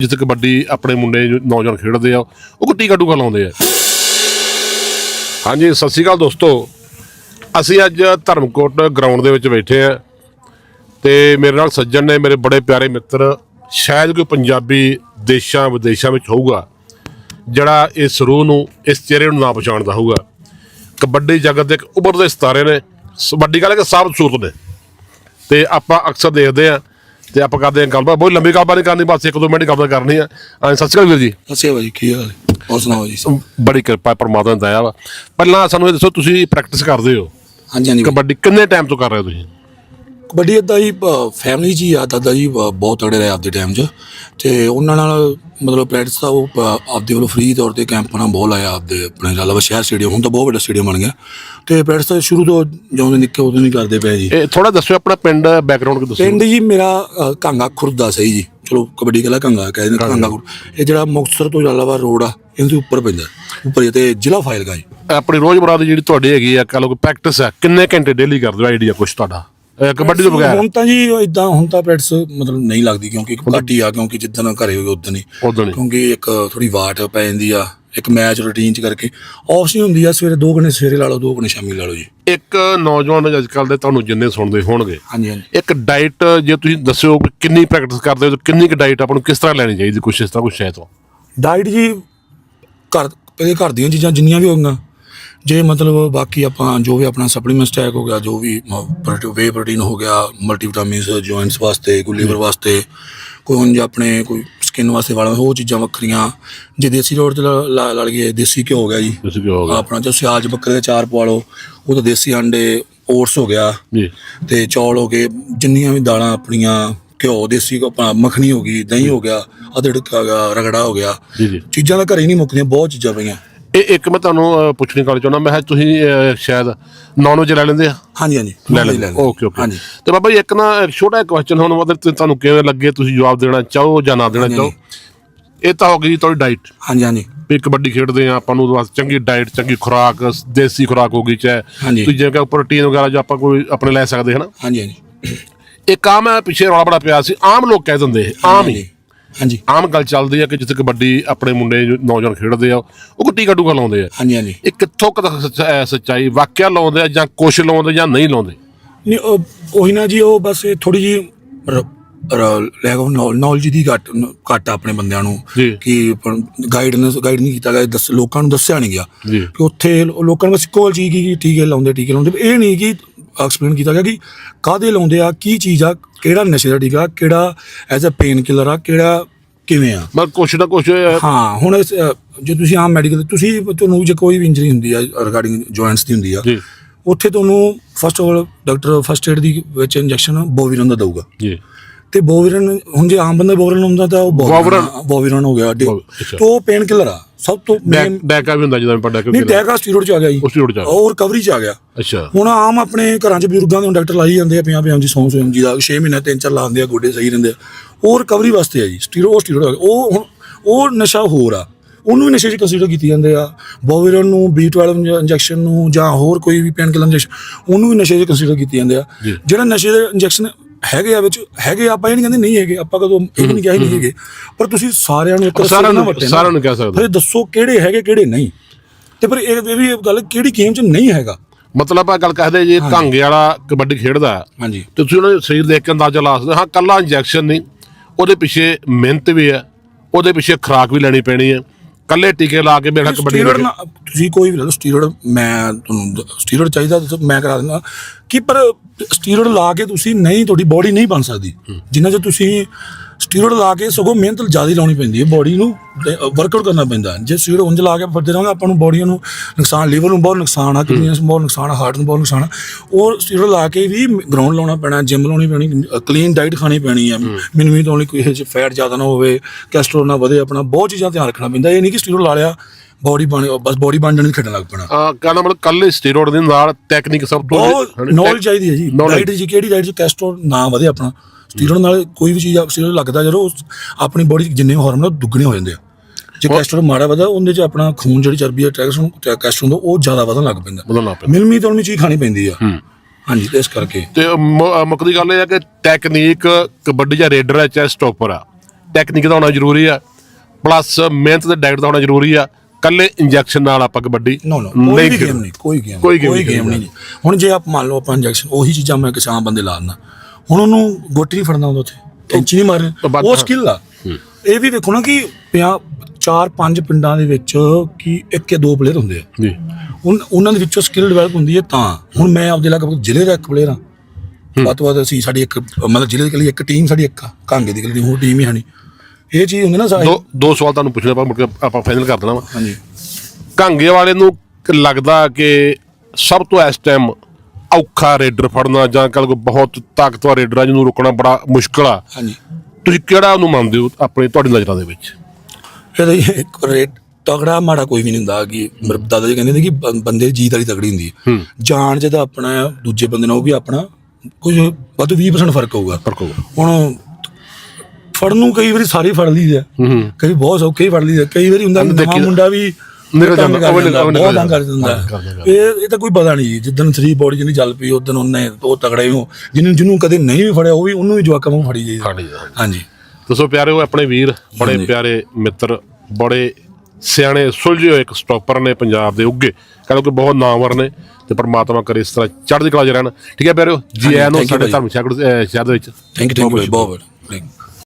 ਜਿੱਥੇ ਕਬੱਡੀ ਆਪਣੇ ਮੁੰਡੇ ਜੋ ਨੌਜਵਾਨ ਖੇਡਦੇ ਆ, ਉਹ ਕੋਈ ਟੀਕਾ ਟੂਕਾ ਲਾਉਂਦੇ ਆ। ਹਾਂਜੀ, ਸਤਿ ਸ਼੍ਰੀ ਅਕਾਲ ਦੋਸਤੋ। ਅਸੀਂ ਅੱਜ ਧਰਮਕੋਟ ਗਰਾਊਂਡ ਦੇ ਵਿੱਚ ਬੈਠੇ ਆ ਤੇ ਮੇਰੇ ਨਾਲ ਸੱਜਣ ਨੇ, ਮੇਰੇ ਬੜੇ ਪਿਆਰੇ ਮਿੱਤਰ, ਸ਼ਾਇਦ ਕੋਈ ਪੰਜਾਬੀ ਦੇਸ਼ਾਂ, ਵਿਦੇਸ਼ਾਂ ਵਿੱਚ ਹੋਊਗਾ, ਜਿਹੜਾ ਇਸ ਰੂਹ ਨੂੰ, ਇਸ ਚਿਹਰੇ ਨੂੰ ਨਾ ਪਛਾਣਦਾ ਹੋਊਗਾ। ਕਬੱਡੀ ਜਗਤ ਦੇ ਇੱਕ ਉਭਰਦੇ ਸਿਤਾਰੇ ਨੇ। ਸ- ਵੱਡੀ ਗੱਲ ਹੈ ਕਿ ਸਾਬਤ ਸੂਰਤ ਨੇ? ਤੇ ਆਪਾਂ ਅਕਸਰ ਦੇਖਦੇ ਆ ਤੇ ਆਪਾਂ ਕਰਦੇ ਆ ਗੱਲਬਾਤ। ਬਹੁਤ ਲੰਬੀ ਗੱਲਬਾਤ ਨਹੀਂ ਕਰਨੀ ਬਸ ਇੱਕ ਦੋ ਮਿੰਟ ਗੱਲਬਾਤ ਕਰਨੀ ਆ। ਹਾਂ, ਸਤਿ ਸ਼੍ਰੀ ਅਕਾਲ ਵੀਰ ਜੀ। ਅੱਛਾ ਭਾਜੀ ਕੀ ਹਾਲ ਹੈ? ਹੋਰ ਸੁਣਾਓ ਜੀ? ਬੜੀ ਕਿਰਪਾ ਪਰਮਾਤਮਾ ਦੀ ਦਇਆ ਵਾ। ਪਹਿਲਾਂ ਸਾਨੂੰ ਇਹ ਦੱਸੋ ਤੁਸੀਂ ਪ੍ਰੈਕਟਿਸ ਕਰਦੇ ਹੋ? ਹਾਂਜੀ ਹਾਂਜੀ। ਕਬੱਡੀ ਕਿੰਨੇ ਟਾਈਮ ਤੋਂ ਕਰ ਰਹੇ ਹੋ ਤੁਸੀਂ? ਕਬੱਡੀ ਇਦਾਂ ਹੀ ਫੈਮਿਲੀ ਜੀ ਆ ਦਾਦਾ ਜੀ ਬਹੁਤ ਤੜੇ ਰਹੇ ਆਪਦੇ ਟਾਈਮ 'ਚ। ਤੇ ਉਹਨਾਂ ਨਾਲ ਮਤਲਬ ਪ੍ਰੈਕਟਿਸ ਦਾ ਉਹ ਆਪਦੇ ਵੱਲੋਂ ਫ੍ਰੀ ਤੌਰ ਤੇ ਕੈਂਪ ਨਾਲ ਬਹੁਤ ਲਾਇਆ ਆਪਦੇ ਆਪਣੇ ਜਲਾਵਾ ਸ਼ਹਿਰ ਸਟੇਡੀਅਮ ਹੁਣ ਤਾਂ ਬਹੁਤ ਵੱਡਾ ਸਟੇਡੀਅਮ ਬਣ ਗਿਆ। ਤੇ ਪ੍ਰੈਕਟਿਸ ਤਾਂ ਸ਼ੁਰੂ ਤੋਂ ਜਦੋਂ ਨਿੱਕੇ ਉਦੋਂ ਨਹੀਂ ਕਰਦੇ ਪਏ ਜੀ। ਇਹ ਥੋੜਾ ਦੱਸੋ ਆਪਣਾ ਪਿੰਡ ਬੈਕਗ੍ਰਾਉਂਡ ਕਿ ਦੱਸੋ ਪਿੰਡ ਜੀ ਮੇਰਾ ਕਾਂਗਾ ਖੁਰਦ ਸਹੀ ਜੀ। ਚਲੋ ਕਬੱਡੀ ਕਲਾ ਕਾਂਗਾ ਕਹਿੰਦੇ ਨੇ ਕਾਂਗਾ। ਇਹ ਜਿਹੜਾ ਮੁਕਤਸਰ ਤੋਂ ਜਲਾਵਾ ਰੋਡ ਆ ਇਹਦੇ ਉੱਪਰ ਪੈਂਦਾ। ਉੱਪਰ ਤੇ ਜ਼ਿਲ੍ਹਾ ਫਾਇਲ ਗਾ ਜੀ। ਆਪਣੀ ਰੋਜ਼ਮਰਾ ਦੀ ਜਿਹੜੀ ਤੁਹਾਡੀ ਹੈਗੀ ਆ ਕਹ ਲਓ ਪ੍ਰੈਕਟਿਸ ਹੈ ਕਿੰਨੇ ਘੰਟੇ ਡੇਲੀ ਕਰਦੇ ਹੋ? ਆਈਡੀਆ ਕੁਛ ਤੁਹਾਡਾ? ਅਹ ਕਬੱਡੀ ਤੋਂ ਬਗੈਰ? ਹੁਣ ਤਾਂ ਜੀ ਇਦਾਂ ਹੁਣ ਤਾਂ ਪ੍ਰੈਕਟਿਸ ਮਤਲਬ ਨਹੀਂ ਲੱਗਦੀ ਕਿਉਂਕਿ ਘੱਟ ਹੀ ਆ ਕਿਉਂਕਿ ਜਿੱਦਣ ਘਰੇ ਹੋਵੇ ਉਦੋਂ ਹੀ। ਉਦੋਂ ਹੀ। ਕਿਉਂਕਿ ਇੱਕ ਥੋੜੀ ਵਾਟ ਪੈ ਜਾਂਦੀ ਆ ਇੱਕ ਮੈਚ ਰੂਟੀਨ ਚ ਕਰਕੇ। ਆਫ ਸੀ ਹੁੰਦੀ ਆ ਸਵੇਰੇ 2 ਘੰਟੇ ਸਵੇਰੇ ਲਾ ਲਓ 2 ਘੰਟੇ ਸ਼ਾਮੀ ਲਾ ਲਓ ਜੀ। ਇੱਕ ਨੌਜਵਾਨ ਅੱਜ ਕੱਲ ਦੇ ਤੁਹਾਨੂੰ ਜਿੰਨੇ ਸੁਣਦੇ ਹੋਣਗੇ ਹਾਂਜੀ ਹਾਂਜੀ। ਇੱਕ ਡਾਈਟ ਜੇ ਤੁਸੀਂ ਦੱਸਿਓ ਕਿ ਕਿੰਨੀ ਪ੍ਰੈਕਟਿਸ ਕਰਦੇ ਹੋ ਤੇ ਕਿੰਨੀ ਕੁ ਡਾਈਟ ਆਪਾਂ ਨੂੰ ਕਿਸ ਤਰ੍ਹਾਂ ਲੈਣੀ ਚਾਹੀਦੀ ਕੁਛ ਇਸ ਤਰ੍ਹਾਂ ਕੁਛ ਹੈ ਤੋਂ? ਡਾਈਟ ਜੀ ਘਰ ਪਹਿਲੇ ਘਰ ਦੀਆਂ ਚੀਜ਼ਾਂ ਜਿੰਨੀਆਂ ਵੀ ਹੋਗੀਆਂ ਜੇ ਮਤਲਬ ਬਾਕੀ ਆਪਾਂ ਜੋ ਵੀ ਆਪਣਾ ਸਪਲੀਮੈਂਟ ਸਟੈਕ ਹੋ ਗਿਆ ਜੋ ਵੀ ਵੇ ਪ੍ਰੋਟੀਨ ਹੋ ਗਿਆ ਮਲਟੀਵਿਟਾਮਿਨਸ ਜੁਆਇੰਟਸ ਵਾਸਤੇ ਕੋਈ ਲੀਵਰ ਵਾਸਤੇ ਕੋਈ ਹੁਣ ਜੇ ਆਪਣੇ ਕੋਈ ਸਕਿਨ ਵਾਸਤੇ ਵਾਲਾ ਉਹ ਚੀਜ਼ਾਂ ਵੱਖਰੀਆਂ। ਜੇ ਦੇਸੀ ਰੋਡ ਤੇ ਲੜ ਗਏ ਦੇਸੀ ਘਿਓ ਹੋ ਗਿਆ ਜੀ। ਤੁਸੀਂ ਕੀ ਹੋਗਾ ਆਪਣਾ ਜੋ ਸਿਆਲ ਚ ਬੱਕਰੇ ਦੇ ਚਾਰ ਪਵਾ ਲਓ ਉਹ ਤਾਂ ਦੇਸੀ ਆਂਡੇ ਓਟਸ ਹੋ ਗਿਆ। ਜੀ। ਤੇ ਚੌਲ ਹੋ ਗਏ ਜਿੰਨੀਆਂ ਵੀ ਦਾਲਾਂ ਆਪਣੀਆਂ ਘਿਓ ਦੇਸੀ ਕੋ ਆਪਣਾ ਮੱਖਣੀ ਹੋ ਗਈ ਦਹੀਂ ਹੋ ਗਿਆ ਅਦੜਕ ਹੋ ਗਿਆ ਰਗੜਾ ਹੋ ਗਿਆ। ਜੀ ਜੀ। ਚੀਜ਼ਾਂ ਤਾਂ ਘਰੇ ਹੀ ਨਹੀਂ ਮੁੱਕਦੀਆਂ ਬਹੁਤ ਚੀਜ਼ਾਂ ਪਈਆਂ। ਇਹ ਇੱਕ ਮੈਂ ਤੁਹਾਨੂੰ ਪੁੱਛਣੀ ਕਰ ਚਾਹੁੰਦਾ ਮੈਂ ਕਿਹਾ ਤੁਸੀਂ ਸ਼ਾਇਦ ਨੌਨ ਵੈਜ ਲੈ ਲੈਂਦੇ ਆ? ਹਾਂਜੀ ਹਾਂਜੀ ਲੈ ਲੈਂਦੇ ਓਕੇ ਓਕੇ। ਹਾਂਜੀ। ਤੇ ਬਾਬਾ ਜੀ ਇੱਕ ਨਾ ਛੋਟਾ ਜਿਹਾ ਕੁਐਸਚਨ ਹੁਣ ਮਤਲਬ ਤੇ ਤੁਹਾਨੂੰ ਕਿਵੇਂ ਲੱਗੇ? ਤੁਸੀਂ ਜਵਾਬ ਦੇਣਾ ਚਾਹੋ ਜਾਂ ਨਾ ਦੇਣਾ ਚਾਹੋ? ਇਹ ਤਾਂ ਹੋ ਗਈ ਤੁਹਾਡੀ ਡਾਈਟ ਹਾਂਜੀ ਹਾਂਜੀ। ਵੀ ਕਬੱਡੀ ਖੇਡਦੇ ਆ ਆਪਾਂ ਨੂੰ ਵਾਸਤੇ ਚੰਗੀ ਡਾਈਟ ਚੰਗੀ ਖੁਰਾਕ ਦੇਸੀ ਖੁਰਾਕ ਹੋ ਗਈ ਚਾਹੇ। ਤੁਸੀਂ ਜਿਵੇਂ ਕਿ ਪ੍ਰੋਟੀਨ ਵਗੈਰਾ ਜੋ ਆਪਾਂ ਕੋਈ ਆਪਣੇ ਲੈ ਸਕਦੇ ਹਨਾ? ਹਾਂਜੀ ਹਾਂਜੀ। ਇੱਕ ਆਮ ਹੈ ਪਿੱਛੇ ਰੌਲਾ ਬੜਾ ਪਿਆ ਸੀ ਆਮ ਲੋਕ ਕਹਿ ਦਿੰਦੇ ਆਮ ਹੀ। ਹਾਂਜੀ। ਆਮ ਗੱਲ ਚੱਲਦੀ ਹੈ ਕਿ ਜਿੱਥੇ ਕਬੱਡੀ ਆਪਣੇ ਮੁੰਡੇ ਜੋ ਨੌਜਵਾਨ ਖੇਡਦੇ ਆ ਉਹ ਟੀਕਾ ਟੂਕਾ ਲਾਉਂਦੇ ਆ। ਹਾਂਜੀ ਹਾਂਜੀ। ਇਹ ਕਿੱਥੋਂ ਕੁ ਤੱਕ ਸੱਚ- ਅਹ ਸੱਚਾਈ? ਵਾਕਿਆ ਲਾਉਂਦੇ ਆ ਜਾਂ ਕੁਛ ਲਾਉਂਦੇ ਜਾਂ ਨਹੀਂ ਲਾਉਂਦੇ? ਨਹੀਂ ਉਹ- ਉਹੀ ਨਾ ਜੀ ਉਹ ਬਸ ਥੋੜੀ ਜੀ ਲੈਕ ਆਫ ਨੌਲੇਜ ਦੀ ਘੱਟ ਘੱਟ ਆ ਆਪਣੇ ਬੰਦਿਆਂ ਨੂੰ ਜੀ। ਕਿ ਗਾਈਡਨੈਸ ਗਾਈਡ ਨਹੀਂ ਕੀਤਾ ਗਿਆ ਦੱਸ ਲੋਕਾਂ ਨੂੰ ਦੱਸਿਆ ਨਹੀਂ ਗਿਆ। ਜੀ। ਕਿ ਉੱਥੇ ਲੋ- ਲੋਕਾਂ ਨੂੰ ਬਸ ਇੱਕੋ ਚੀਜ਼ ਕੀ ਟੀਕੇ ਲਾਉਂਦੇ ਟੀਕੇ ਲਾਉਂਦੇ ਇਹ ਨਹੀਂ ਕਿ ਐਕਸਪਲੇਨ ਕੀਤਾ ਗਿਆ ਕਿ ਕਾਦੇ ਲਾਉਂਦੇ ਆ ਕੀ ਚੀਜ਼ ਆ ਕਿਹੜਾ ਨਸ਼ੇ ਦਾ ਟੀਕਾ ਕਿਹੜਾ ਐਜ਼ ਅ ਪੇਨ ਕਿਲਰ ਆ ਕਿਹੜਾ ਕਿਵੇਂ ਆ। ਮੈਂ ਕੁਛ ਨਾ ਕੁਛ ਹਾਂ ਹੁਣ ਇਸ, ਅ, ਜੇ ਤੁਸੀਂ ਆਮ ਮੈਡੀਕਲ ਤੁਸੀਂ ਤੁਹਾਨੂੰ ਜੇ ਕੋਈ ਵੀ ਇੰਜਰੀ ਹੁੰਦੀ ਆ ਰਿਗਾਰਡਿੰਗ ਜੁਆਇੰਟਸ ਦੀ ਹੁੰਦੀ ਆ ਜੀ। ਉੱਥੇ ਤੁਹਾਨੂੰ first of all doctor first aid ਦੀ ਵਿੱਚ ਇੰਜੈਕਸ਼ਨ ਬੋਵਿਰਨ ਦਾ ਦਊਗਾ। ਜੀ। ਤੇ ਬੋਵਿਰਨ ਹੁਣ ਜੇ ਆਮ ਬੰਦਾ ਬੋਵਿਰਨ ਹੁੰਦਾ ਤਾਂ ਉਹ ਬੋਵਿਰਨ? ਬੋਵਿਰਨ। ਹੋ ਗਿਆ। ਤੇ ਉਹ ਪੇਨ ਕਿਲਰ ਆ। ਸਭ ਤੋਂ ਡੈਕ main- ਡੈਕਾ ਵੀ ਹੁੰਦਾ ਜਦੋਂ ਆਪਾਂ ਡੈਕ ਨਹੀਂ ਡੈਗਾ ਸਟੀਰੋਇਡ ਚ ਆ ਗਿਆ ਜੀ। ਸਟੀਰੋਇਡ ਚ ਆ। ਉਹ ਰਿਕਵਰੀ ਚ ਆ ਗਿਆ। ਅੱਛਾ। ਹੁਣ ਆਮ ਆਪਣੇ ਘਰਾਂ 'ਚ ਬਜ਼ੁਰਗਾਂ ਦੇ ਡਾਕਟਰ ਲਾਈ ਜਾਂਦੇ ਆ ਪਿਆਂ ਪਿਆਂ ਦੀ ਸੌਂ ਸੌਂ ਜੀ ਦਾ 6 ਮਹੀਨੇ ਤਿੰਨ ਚਾਰ ਲਾਉਂਦੇ ਆ ਗੋਡੇ ਸਹੀ ਰਹਿੰਦੇ ਆ। ਉਹ ਰਿਕਵਰੀ ਵਾਸਤੇ ਆ ਜੀ। ਸਟੀਰੋ ਉਹ ਸਟੀਰੋਇਡ ਉਹ ਹੁਣ ਉਹ ਨਸ਼ਾ ਹੋਰ ਆ। ਉਹਨੂੰ ਵੀ ਨਸ਼ੇ 'ਚ ਕੰਸੀਡਰ ਕੀਤੀ ਜਾਂਦੇ ਆ। ਬੋਵਿਰਨ ਨੂੰ B12 ਇੰਜੈਕਸ਼ਨ ਨੂੰ ਜਾਂ ਹੋਰ ਕੋਈ ਵੀ ਪੇਨ ਕਿਲਰ ਇੰਜੈਕਸ਼ਨ ਉਹਨੂੰ ਵੀ ਨਸ਼ੇ 'ਚ ਕੰਸੀਡਰ ਕੀਤੀ ਜਾਂਦੇ ਆ। ਜੀ। ਜਿਹੜਾ ਨਸ਼ੇ ਦੇ ਇੰਜੈਕਸ਼ਨ ਹੈਗੇ ਆ ਵਿੱਚ ਹੈਗੇ ਆਪਾਂ ਇਹ ਨਹੀਂ ਕਹਿੰਦੇ ਨਹੀਂ ਹੈਗੇ ਆਪਾਂ ਕਦੋਂ ਇਹ ਵੀ ਨਹੀਂ ਕਿਹਾ ਨਹੀਂ ਹੈਗੇ। ਪਰ ਤੁਸੀਂ ਸਾਰਿਆਂ ਨੂੰ ਇੱਕ ਸਾਰਿਆਂ ਨੂੰ। ਸਾਰਿਆਂ ਨੂੰ ਕਹਿ ਸਕਦੇ। ਫਿਰ ਦੱਸੋ ਕਿਹੜੇ ਹੈਗੇ ਕਿਹੜੇ ਨਹੀਂ। ਤੇ ਫਿਰ ਇਹ ਵੀ ਇਹ ਗੱਲ ਕਿਹੜੀ ਗੇਮ 'ਚ ਨਹੀਂ ਹੈਗਾ। ਮਤਲਬ ਆ ਗੱਲ ਕਹਦੇ ਜੇ ਘਾਂਗੇ ਵਾਲਾ ਕਬੱਡੀ ਖੇਡਦਾ ਹਾਂਜੀ। ਤੇ ਤੁਸੀਂ ਉਹਨਾਂ ਦੇ ਸਰੀਰ ਦੇਖ ਕੇ ਅੰਦਾਜ਼ਾ ਲਾ ਸਕਦੇ ਹੋ। ਹਾਂ ਕੱਲਾ ਇੰਜੈਕਸ਼ਨ ਨਹੀਂ ਉਹਦੇ ਪਿੱਛੇ ਮਿਹਨਤ ਵੀ ਹੈ ਉਹਦੇ ਪਿੱਛੇ ਖੁਰਾਕ ਵੀ ਲੈਣੀ ਪੈਣੀ ਹੈ। ਕੱਲੇ ਟੀਕੇ ਲਾ ਕੇ ਬੇੜਾ ਕਬੱਡੀ ਸਟੀਰੋਇਡ ਨਾ ਤੁਸੀਂ ਕੋਈ ਵੀ ਲੈ ਲਓ ਸਟੀਰੋਇਡ ਮੈਂ ਤੁਹਾਨੂੰ ਸਟੀਰੋਇਡ ਚਾਹੀਦਾ ਤਾਂ ਮੈਂ ਕਰਾ ਦਿੰਦਾ। ਕਿ ਪਰ ਸਟੀਰੋਇਡ ਲਾ ਕੇ ਤੁਸੀਂ ਨਹੀਂ ਤੁਹਾਡੀ ਬੋਡੀ ਨਹੀਂ ਬਣ ਸਕਦੀ। ਜਿੰਨਾ ਜੇ ਤੁਸੀਂ ਸਟੀਰੋਇਡ ਲਾ ਕੇ ਸਗੋਂ ਮਿਹਨਤ ਜ਼ਿਆਦਾ ਹੀ ਲਾਉਣੀ ਪੈਂਦੀ ਹੈ ਬੋਡੀ ਨੂੰ ਵਰਕਆਊਟ ਕਰਨਾ ਪੈਂਦਾ ਜੇ ਸਟੀਰੋਇਡ ਉਂਝ ਲਾ ਕੇ ਫਿਰਦੇ ਰਹਾਂਗੇ ਆਪਾਂ ਨੂੰ ਬੋਡੀ ਨੂੰ ਨੁਕਸਾਨ ਲੀਵਰ ਨੂੰ ਬਹੁਤ ਨੁਕਸਾਨ ਆ ਕਿਡਨੀਆਂ ਨੂੰ ਬਹੁਤ ਨੁਕਸਾਨ ਹਾਰਟ ਨੂੰ ਬਹੁਤ ਨੁਕਸਾਨ ਉਹ ਸਟੀਰੋਇਡ ਲਾ ਕੇ ਵੀ ਗਰਾਊਂਡ ਲਾਉਣਾ ਪੈਣਾ ਜਿਮ ਲਾਉਣੀ ਪੈਣੀ ਕਲੀਨ ਡਾਈਟ ਖਾਣੀ ਪੈਣੀ ਆ। ਮਿਨਮੀ ਤੋਂ ਲਈ ਕੋਈ ਇਹ 'ਚ ਫੈਟ ਜ਼ਿਆਦਾ ਨਾ ਹੋਵੇ ਕੈਸਟਰੋਲ ਨਾ ਵਧੇ ਆਪਣਾ ਬਹੁਤ ਚੀਜ਼ਾਂ ਧਿਆਨ ਰੱਖਣਾ ਪੈਂਦਾ। ਇਹ ਨਹੀਂ ਕਿ ਸਟੀਰੋਇਡ ਲਾ ਲਿਆ ਬੋਡੀ ਬਣ ਬਸ ਬੋਡੀ ਬਣ ਜਾਣੀ ਖੇਡਣ ਲੱਗ ਪੈਣਾ। ਆ ਕਹਿੰਦਾ ਮਤਲਬ ਕੱਲੇ ਸਟੀਰੋਇਡ ਦੇ ਨਾਲ ਟੈਕਨੀਕ ਸਭ ਤੋਂ ਨੌਲੇਜ ਚਾਹੀਦੀ ਹੈ ਜੀ। ਡਾਈਟ ਜੀ ਕਿਹੜੀ ਡਾਈਟ ਚ ਕੈਸਟਰੋਲ ਨਾ ਵਧੇ ਆਪਣਾ? ਸਟੀਰੋਇਡ ਨਾਲ ਕੋਈ ਵੀ ਚੀਜ਼ ਸਟੀਰੋਇਡ ਲੱਗਦਾ ਜਦੋਂ ਆਪਣੀ ਬੋਡੀ ਜਿੰਨੇ ਹਾਰਮੋਨ ਦੁੱਗਣੇ ਹੋ ਜਾਂਦੇ ਆ। ਜੇ ਕੈਸਟਰੋਲ ਮਾੜਾ ਵਧਾ ਉਹਦੇ 'ਚ ਆਪਣਾ ਖੂਨ ਜਿਹੜੀ ਚਰਬੀ ਹੈ ਟੈਕਸਟਰੋਲ ਕੈਸਟਰੋਲ ਹੁੰਦਾ ਉਹ ਜ਼ਿਆਦਾ ਵਧਣ ਲੱਗ ਪੈਂਦਾ। ਮਿਲਮੀ ਤੋਂ ਚੀਜ਼ ਖਾਣੀ ਪੈਂਦੀ ਆ। ਹਾਂਜੀ ਤੇ ਇਸ ਕਰਕੇ। ਤੇ ਮੁੱਕਦੀ ਗੱਲ ਇਹ ਹੈ ਕਿ ਟੈਕਨੀਕ ਕਬੱਡੀ ਜਾਂ ਰੇਡਰ ਹੈ ਚਾਹੇ ਸਟਾਪਰ ਆ। ਟੈਕਨੀਕ ਦਾ ਹੋਣਾ ਜ਼ਰੂਰੀ ਆ ਪਲੱਸ ਮਿਹਨਤ ਤੇ ਡਾਈਟ ਦਾ ਹੋਣਾ ਜ਼ਰੂਰੀ ਆ। ਕੱਲੇ ਇੰਜੈਕਸ਼ਨ ਨਾਲ ਆਪਾਂ ਕਬੱਡੀ ਨੋ ਨੋ ਕੋਈ। ਗੇਮ ਨਹੀਂ ਕੋਈ ਗੇਮ ਕੋਈ ਨਹੀਂ ਗੇਮ ਨਹੀਂ ਹੁਣ ਜੇ ਆਪ ਮੰਨ ਲਓ ਆਪਾਂ ਇੰਜੈਕਸ਼ਨ ਉਹੀ ਚੀਜ਼ਾਂ ਮੈਂ ਕਿਸਾਨ ਬੰਦੇ ਲਾ ਦਿੰਦਾ। ਹੁਣ ਉਹਨੂੰ ਗੋਟੀ ਨਹੀਂ ਫੜਨਾ ਹੁੰਦਾ ਉੱਥੇ ਕੈਂਚੀ ਨਹੀਂ ਮਾਰਨੀ। ਉਹ ਸਕਿੱਲ ਆ। ਇਹ ਵੀ ਵੇਖੋ ਨਾ ਕਿ ਪਿਆ ਚਾਰ ਪੰਜ ਪਿੰਡਾਂ ਦੇ ਵਿੱਚ ਕੀ ਇੱਕ ਜਾਂ ਦੋ ਪਲੇਅਰ ਹੁੰਦੇ ਆ। ਜੀ। ਉਹਨਾਂ ਦੇ ਵਿੱਚੋਂ ਸਕਿੱਲ ਡਿਵੈਲਪ ਹੁੰਦੀ ਹੈ ਤਾਂ। ਹੁਣ ਮੈਂ ਆਪਦੇ ਲਗਭਗ ਜ਼ਿਲ੍ਹੇ ਦਾ ਇੱਕ ਪਲੇਅਰ ਹਾਂ। ਵੱਧ ਵੱਧ ਅਸੀਂ ਸਾਡੀ ਇੱਕ ਮਤਲਬ ਜ਼ਿਲ੍ਹੇ ਦੇ ਲਈ ਇੱਕ ਟੀਮ ਸਾਡੀ ਇੱਕ ਆ ਕਾਂਗੇ ਦੀ ਲਈ ਹੋਰ ਟੀਮ ਹੀ ਹਣੀ ਇਹ ਚੀਜ਼ ਹੁੰਦੀ ਨਾ ਸਾਰੀ। ਦੋ ਦੋ ਸਵਾਲ ਤੁਹਾਨੂੰ ਪੁੱਛਣਾ ਆਪਾਂ ਮੁੜ ਕੇ ਆਪਾਂ ਫਾਈਨਲ ਕਰ ਦੇਣਾ ਵਾ। ਹਾਂਜੀ। ਕਾਂਗੇ ਵਾਲੇ ਨੂੰ ਲੱਗਦਾ ਕਿ ਸਭ ਤੋਂ ਇਸ ਟਾਈਮ ਔਖਾ ਰੇਡਰ ਫੜਨਾ ਜਾਂ ਕੱਲ ਕੋਈ ਬਹੁਤ ਤਾਕਤਵਰ ਰੇਡਰ ਆ ਜਿਹਨੂੰ ਰੋਕਣਾ ਬੜਾ ਮੁਸ਼ਕਲ ਆ। ਹਾਂਜੀ। ਤੁਸੀਂ ਕਿਹੜਾ ਉਹਨੂੰ ਮੰਨਦੇ ਹੋ ਆਪਣੀ ਤੁਹਾਡੀ ਨਜ਼ਰਾਂ ਦੇ ਵਿੱਚ? ਇਹਦਾ ਇੱਕ ਰੇਟ ਤਗੜਾ ਮਾੜਾ ਕੋਈ ਵੀ ਨਹੀਂ ਹੁੰਦਾ ਕਿ ਮੇਰੇ ਦਾਦਾ ਜੀ ਕਹਿੰਦੇ ਨੇ ਕਿ ਬੰਦੇ ਦੀ ਜੀਤ ਵਾਲੀ ਤਗੜੀ ਹੁੰਦੀ ਹੈ। ਜਾਣ ਤਾਂ ਆਪਣਾ ਦੂਜੇ ਬੰਦੇ ਨਾਲ ਉਹ ਵੀ ਆਪਣਾ ਕੁਝ ਵੱਧ 20% ਫ਼ਰਕ ਹੋਊਗਾ। ਫ਼ਰਕ ਹੋਊਗਾ। ਹੁਣ ਫੜਨ ਨੂੰ ਕਈ ਵਾਰੀ ਸਾਰੇ ਫੜ ਲਈਦੇ ਆ ਕਈ ਬਹੁਤ ਸੌਖੇ ਹੀ ਫੜ ਲਈਦੇ। ਕਈ ਵਾਰੀ ਹੁੰਦਾ ਨਵਾਂ ਮੁੰਡਾ ਵੀ ਨਿਕਲ ਜਾਂਦਾ, ਉਹ ਨਿਕਲ- ਨਿਕਲ ਬਹੁਤ ਤੰਗ ਕਰ ਜਾਂਦਾ। ਦਿੰਦਾ। ਇਹ ਇਹ ਤਾਂ ਕੋਈ ਪਤਾ ਨਹੀਂ ਜੀ ਜਿੱਦਣ ਥਰੀ ਬੋਡੀ ਜਿਹਨੀ ਚੱਲ ਪਈ ਉਦੋਂ ਉਹਨੇ ਉਹ ਤਗੜੇ ਹੋ ਜਿਹਨੂੰ ਜਿਹਨੂੰ ਕਦੇ ਨਹੀਂ ਵੀ ਫੜਿਆ ਉਹ ਵੀ ਉਹਨੂੰ ਵੀ ਜਵਾਕਾਂ ਨੂੰ ਫੜੀ ਜਾਈਦਾ। ਹਾਂਜੀ ਦੱਸੋ ਪਿਆਰਿਓ ਆਪਣੇ ਵੀਰ ਬੜੇ। ਪਿਆਰੇ ਮਿੱਤਰ ਬੜੇ ਸਿਆਣੇ ਸੁਲਝੇ ਹੋਏ ਇੱਕ ਸਟਾਪਰ ਨੇ ਪੰਜਾਬ ਦੇ ਉੱਗੇ ਕਹਿੰਦੇ ਕਿ ਬਹੁਤ ਨਾਮਵਰ ਨੇ ਤੇ ਪਰਮਾਤਮਾ ਕਰੇ ਇਸ ਤਰ੍ਹਾਂ ਚੜ੍ਹਦੀ ਕਲਾ 'ਚ ਰਹਿਣ ਠੀਕ ਹੈ ਪਿਆਰਿਓ ਜੀ ਆਇਆਂ ਨੂੰ thank you ਸਾਡੇ। ਧਰਮ ਸ਼ਾਗਰ ਸ਼ਹਿਰ ਦੇ ਵਿੱਚ ਥੈਂਕ ਯੂ ਥੈਂਕ ਯੂ ਬਹੁਤ ਬਹੁਤ